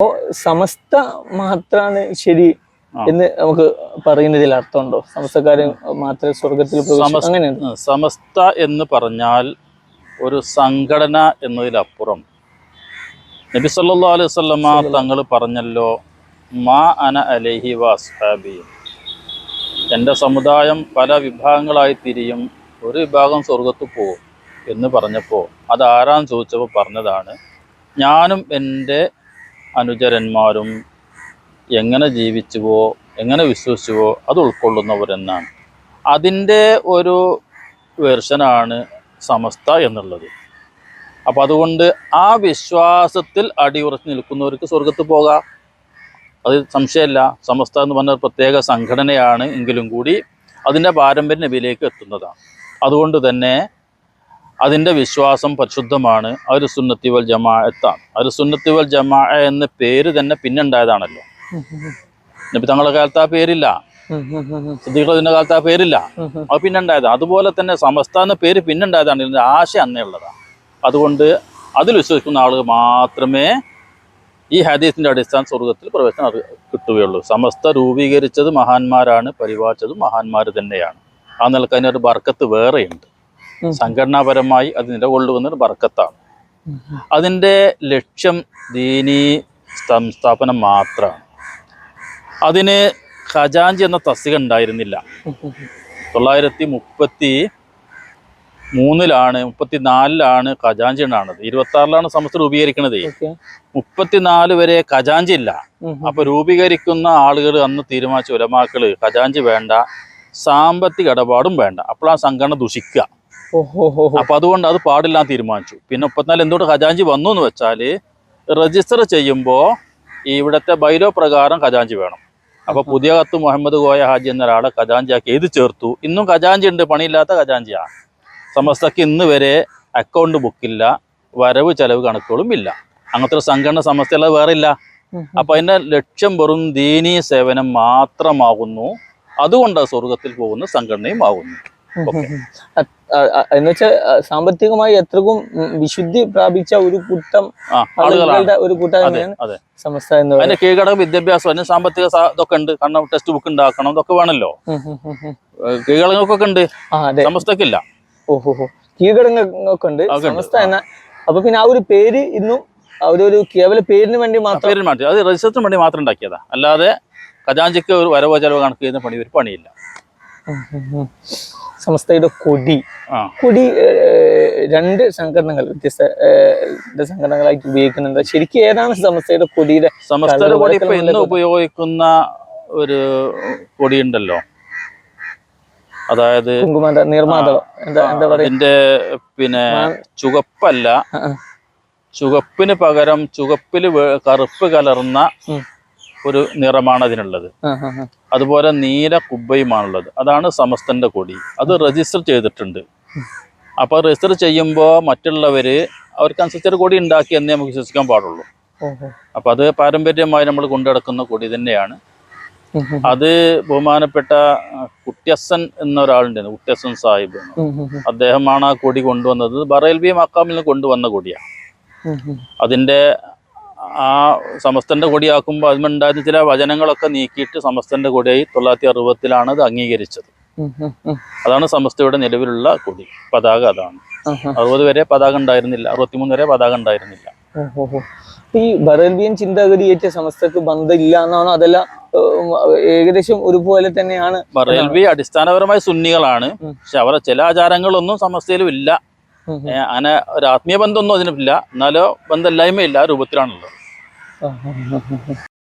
അപ്പോ സമസ്ത മാത്രാണ് ശരി. എന്ന് നമുക്ക് പറയുന്നതിൽ അർത്ഥമുണ്ടോ? സമസ്തക്കാര് മാത്രമേ സ്വർഗത്തിൽ പ്രവേശിക്കൂ സമസ്ത- എന്ന് പറഞ്ഞാൽ ഒരു സംഘടന എന്നതിലപ്പുറം. നബി സല്ലാ അലൈഹി വസല്ലമ തങ്ങൾ പറഞ്ഞല്ലോ മാ അന അലഹി വാസ്ഹാബി എന്റെ സമുദായം പല വിഭാഗങ്ങളായി തിരിയും ഒരു വിഭാഗം സ്വർഗത്ത് പോകും എന്ന് പറഞ്ഞപ്പോൾ അത് ആരാന്ന് ചോദിച്ചപ്പോൾ പറഞ്ഞതാണ് ഞാനും എന്റെ അനുചരന്മാരും എങ്ങനെ ജീവിച്ചുവോ എങ്ങനെ വിശ്വസിച്ചുവോ അത് ഉൾക്കൊള്ളുന്നവരെന്നാണ്. അതിന്റെ ഒരു വെർഷനാണ് സമസ്ത എന്നുള്ളത്. അപ്പം അതുകൊണ്ട് ആ വിശ്വാസത്തിൽ അടിയുറച്ച് നിൽക്കുന്നവർക്ക് സ്വർഗത്ത് പോകാം. അത് സംശയമല്ല. സമസ്ത എന്ന് പറഞ്ഞ പ്രത്യേക സംഘടനയാണ് എങ്കിലും കൂടി അതിന്റെ പാരമ്പര്യ നബിയിലേക്ക് എത്തുന്നതാണ്. അതുകൊണ്ട് തന്നെ അതിന്റെ വിശ്വാസം പരിശുദ്ധമാണ്. അവർ സുന്നത്തി വൽ ജമാഅത്താണ്. അവർ സുന്നത്തി വൽ ജമാ എന്ന പേര് തന്നെ പിന്നെ ഉണ്ടായതാണല്ലോ നബി തങ്ങളുടെ കാലത്ത് ആ പേരില്ല. സിദ്ധികളതിന്റെ സിദ്ദീഖിന്റെ കാലത്ത് ആ പേരില്ല. അത് പിന്നുണ്ടായതാണ് അതുപോലെ തന്നെ സമസ്ത എന്ന പേര് പിന്നുണ്ടായതാണ്. ഇതിന്റെ ആശ ആശയം അന്നേ ഉള്ളതാണ് അതുകൊണ്ട് അതിൽ വിശ്വസിക്കുന്ന ആളുകൾ മാത്രമേ ഈ ഹദീസിന്റെ അടിസ്ഥാന സ്വർഗത്തിൽ പ്രവേശനം കിട്ടുകയുള്ളൂ. സമസ്ത രൂപീകരിച്ചത് മഹാന്മാരാണ് പരിപാലിച്ചത് മഹാന്മാർ തന്നെയാണ്. ആ നിലയ്ക്ക് അതിനൊരു ബർക്കത്ത് വേറെയുണ്ട്. സംഘടനാപരമായി അത് നിലകൊള്ളുന്ന ഒരു ബർക്കത്താണ്. അതിന്റെ ലക്ഷ്യം ദീനീ സംസ്ഥാപനം മാത്രമാണ് അതിന് ഖജാഞ്ചി എന്ന തസ്തിക ഉണ്ടായിരുന്നില്ല. തൊള്ളായിരത്തി മുപ്പത്തി മൂന്നിലാണ് മുപ്പത്തിനാലിലാണ് ഖജാഞ്ചി ഉണ്ടാകുന്നത് ഇരുപത്തി ആറിലാണ് സമസ്ത രൂപീകരിക്കുന്നത്. മുപ്പത്തിനാല് വരെ ഖജാഞ്ചി ഇല്ല. അപ്പൊ രൂപീകരിക്കുന്ന ആളുകൾ അന്ന് തീരുമാനിച്ച ഉലമാക്കൾ ഖജാഞ്ചി വേണ്ട സാമ്പത്തിക ഇടപാടും വേണ്ട അപ്പോൾ ആ സംഘടന ദുഷിക്കുക. അപ്പൊ അതുകൊണ്ട് അത് പാടില്ല തീരുമാനിച്ചു. പിന്നെ മുപ്പത്തിനാല് എന്തുകൊണ്ട് ഖജാഞ്ചി വന്നു എന്ന് വെച്ചാൽ രജിസ്റ്റർ ചെയ്യുമ്പോൾ ഇവിടുത്തെ ബൈലോ പ്രകാരം ഖജാഞ്ചി വേണം. അപ്പൊ പുതിയ കത്ത് മുഹമ്മദ് ഗോയ ഹാജി എന്ന ഒരാളെ ഖജാഞ്ചിയാക്കി എഴുതി ചേർത്തു. ഇന്നും ഖജാഞ്ചി ഉണ്ട് പണിയില്ലാത്ത ഖജാഞ്ചിയാണ് സമസ്തക്ക് ഇന്ന് വരെ അക്കൗണ്ട് ബുക്കില്ല വരവ് ചെലവ് കണക്കുകളും ഇല്ല. അങ്ങനത്തെ ഒരു സംഘടന സമസ്തയല്ല വേറെ ഇല്ല. അപ്പൊ അതിന്റെ ലക്ഷ്യം വെറും ദീനീ സേവനം മാത്രമാകുന്നു. അതുകൊണ്ട് അത് സ്വർഗത്തിൽ പോകുന്ന സംഘടനയും ആകുന്നു. എന്നുവെച്ചാൽ സാമ്പത്തികമായി എത്രക്കും വിശുദ്ധി പ്രാപിച്ച ഒരു കൂട്ടം ആളുകളുടെ ഒരു കൂട്ടം കൂട്ടായ്മയാണ് എന്ന് അതിന്റെ കീഴ്ഘടക വിദ്യാഭ്യാസം അതിന് സാമ്പത്തിക ഇതൊക്കെ ഉണ്ട്. കാരണം ടെക്സ്റ്റ് ബുക്ക് ഉണ്ടാക്കണം ഇതൊക്കെ വേണല്ലോ കീഴ്ഘടകങ്ങൾക്കൊക്കെ ഉണ്ട്. സമസ്തക്കില്ല. ഓഹോ കീഴടങ്ങൊക്കെ ഉണ്ട്. സമസ്ത എന്ന അപ്പൊ പിന്നെ ആ ഒരു പേര് ഇന്നും ഒരു ഒരു കേവല പേരിന് വേണ്ടി മാത്രം പേരിന് മാറ്റി അത് രജിസ്റ്ററിന് വേണ്ടി മാത്രം ഉണ്ടാക്കിയതാ. അല്ലാതെ ഖജാഞ്ചിക്ക് ഒരു വരവോ ചെലവ് കണക്ക് ചെയ്യുന്ന പണി ഒരു പണിയില്ല. സമസ്തയുടെ കൊടി. കൊടി രണ്ട് സംഘടനകൾ വ്യത്യസ്ത സംഘടനകളായിട്ട് ഉപയോഗിക്കുന്നുണ്ട്. ശരിക്കും ഏതാണ് സമസ്തയുടെ കൊടിയുടെ സമസ്തയുടെ കൊടി ഇന്ന് ഉപയോഗിക്കുന്ന ഒരു കൊടിയുണ്ടല്ലോ. അതായത് പറയാ പിന്നെ ചുവപ്പല്ല. ചുവപ്പിന് പകരം ചുവപ്പിൽ കറുപ്പ് കലർന്ന. ഒരു നിറമാണ് അതിനുള്ളത്. അതുപോലെ നീല കുബ്ബയുമാണുള്ളത്. അതാണ് സമസ്തന്റെ കൊടി. അത് രജിസ്റ്റർ ചെയ്തിട്ടുണ്ട്. അപ്പോൾ രജിസ്റ്റർ ചെയ്യുമ്പോൾ മറ്റുള്ളവര് അവർക്കനുസരിച്ച് ഒരു കൊടി ഉണ്ടാക്കി എന്നേ നമുക്ക് വിശ്വസിക്കാൻ പാടുള്ളൂ. അപ്പൊ അത് പാരമ്പര്യമായി നമ്മൾ കൊണ്ടുനടക്കുന്ന കൊടി തന്നെയാണ്. അത് ബഹുമാനപ്പെട്ട കുട്യസൻ എന്നൊരാളുണ്ട്. കുട്യസൻ സാഹിബ്. അദ്ദേഹമാണ് ആ കൊടി കൊണ്ടുവന്നത്. ബറേൽബി മക്കാമിൽ നിന്ന് കൊണ്ടുവന്ന കൊടിയാണ്. അതിന്റെ ആ സമസ്തന്റെ കൊടിയാക്കുമ്പോൾ അതിലുണ്ടായിരുന്ന ചില വചനങ്ങളൊക്കെ നീക്കിയിട്ട് സമസ്തന്റെ കൊടിയായി തൊള്ളായിരത്തി അറുപത്തിലാണ് അത് അംഗീകരിച്ചത്. അതാണ് സമസ്തയുടെ നിലവിലുള്ള കൊടി പതാക അതാണ്. അറുപത് വരെ പതാക ഉണ്ടായിരുന്നില്ല അറുപത്തിമൂന്ന് വരെ പതാക ഉണ്ടായിരുന്നില്ല. ഈ ഹോ. ചിന്താഗതി ഏറ്റ സമസ്തക്ക് ബന്ധമില്ല എന്നാണോ അതല്ല ഏകദേശം ഒരുപോലെ തന്നെയാണ്. ബറേൽവി അടിസ്ഥാനപരമായി സുന്നികളാണ്. പക്ഷെ അവരുടെ ചില ആചാരങ്ങളൊന്നും സമസ്തയിലും ഇല്ല. അങ്ങനെ ഒരു ആത്മീയ ബന്ധമൊന്നും അതിനില്ല. എന്നാലോ ബന്ധമില്ലായ്മയില്ല ആ രൂപത്തിലാണുള്ളത്. 好好好好